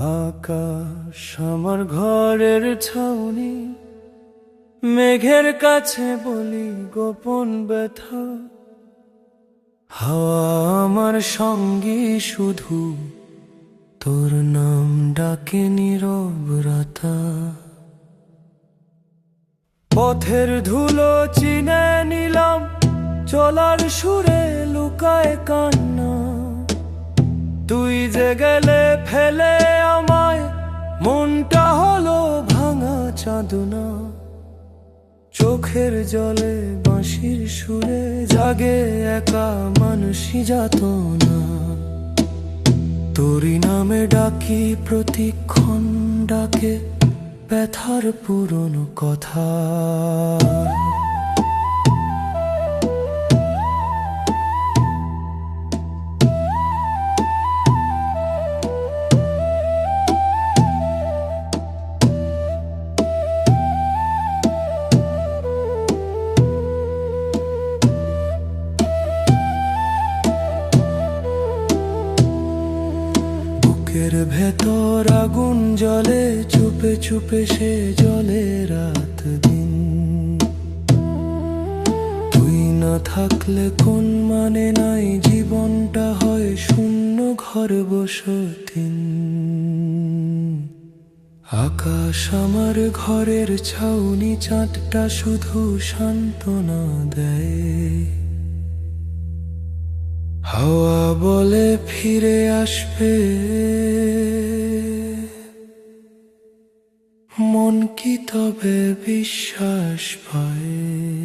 আকাশ আমার ঘরের ছাউনি, মেঘের কাছে বলি গোপন ব্যথা। হাওয়া আমার সঙ্গী শুধু, তোর নাম ডাকে নীরব রাতা। পথের ধুলো চিনে নিলাম, চলার সুরে লুকায় কান্না। তুই যে গেলে ফেলে মনটা হলো ভাঙা চাঁদনা। চোখের জলে বাঁশির সুরে জাগে একা মানুষই যাত না তোরই নামে ডাকি প্রতিক্ষণ ডাকে ব্যথার পুরনো কথা। বুকের ভেতর আগুন জলে চুপে চুপে সে জলে রাত দিন। তুই না থাকলে কোন মানে নাই, জীবনটা হয় শূন্য ঘর বসতিন আকাশ আমার ঘরের ছাউনি, চাঁদটা শুধু সান্ত্বনা দেয়। হাওয়া বলে ফিরে আসবে। মন কি তবে বিশ্বাস পায়?